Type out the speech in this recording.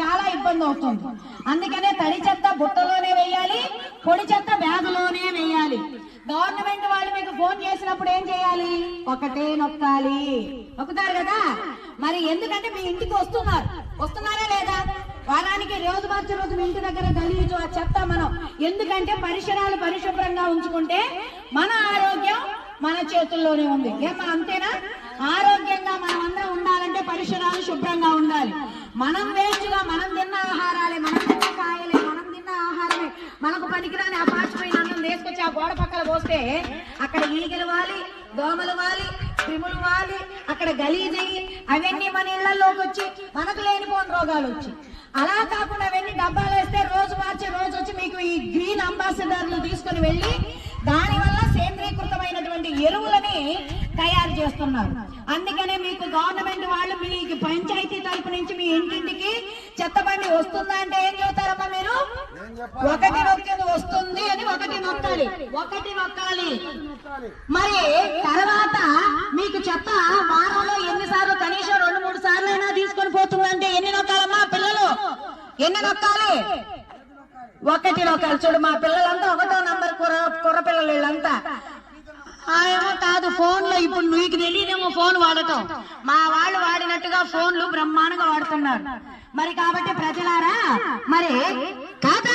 చాలా ఇబ్బంది అవుతుంది. అందుకనే తడి చెత్త బుట్టలోనే వేయాలి పొడి చెత్త బ్యాగులోనే వేయాలి. గవర్నమెంట్ వాళ్ళు మీకు ఫోన్ చేసినప్పుడు ఏం చేయాలి? ఒకటే నొక్కాలి. నొక్కుతారు కదా? మరి ఎందుకంటే మీ ఇంటికి వస్తున్నారు. వస్తున్నారా లేదా? వారానికి రోజు మార్చి రోజు మీ ఇంటి దగ్గర గలీజు ఆ చెత్త మనం ఎందుకంటే పరిసరాలు పరిశుభ్రంగా ఉంచుకుంటే మన ఆరోగ్యం మన చేతుల్లోనే ఉంది. ఏమా అంతేనా? ఆరోగ్యంగా మనం అందరం ఉండాలంటే పరిసరాలు శుభ్రంగా ఉండాలి. మనం వేస్ట్గా మనం తిన్న ఆహారాలే మనం తిన్న కాయలే మనం తిన్న ఆహారమే. మనకు పనికిరాని ఆ పాచిపోయిన అన్నం తీసుకొచ్చి ఆ గోడ పక్కన పోస్తే అక్కడ ఈగలు వాలి దోమలు వాలి క్రిములు వాలి అక్కడ గలీజయ్యి అవన్నీ మన ఇళ్ళలోకి వచ్చి మనకు లేనిపోని రోగాలు వచ్చి. అలా కాకుండా అవన్నీ డబ్బాలు వేస్తే రోజు మార్చి రోజు వచ్చి మీకు ఈ గ్రీన్ అంబాసిడర్లు తీసుకొని వెళ్ళి చేస్తున్నారు. అందుకనే మీకు గవర్నమెంట్ వాళ్ళు మీకు పంచాయతీ తరపు నుంచి మీ ఇంటింటికి చెత్త బండి వస్తుందా అంటే ఏం చెబుతారమ్మా మీరు? ఒకటి నొక్కేది వస్తుంది అని ఒకటి నొక్కాలి. ఒకటి నొక్కాలి. మరి తర్వాత మీకు చెత్త వారంలో ఎన్నిసార్లు కనీసం రెండు మూడు సార్లు అయినా తీసుకొని పోతుందంటే ఎన్ని నొక్కాలమ్మా పిల్లలు? ఎన్ని నొక్కాలి? ఒకటి నొక్కాలి. చూడు మా పిల్లలంతా ఒకటో నంబర్ కుర్ర కుర్ర పిల్లలు వీళ్ళంతా. ఏమో కాదు ఫోన్లో ఇప్పుడు నీకు తెలియదేమో ఫోన్ వాడటం. మా వాళ్ళు వాడినట్టుగా ఫోన్లు బ్రహ్మాండంగా వాడుతున్నారు. మరి కాబట్టి ప్రజలారా మరి కాదు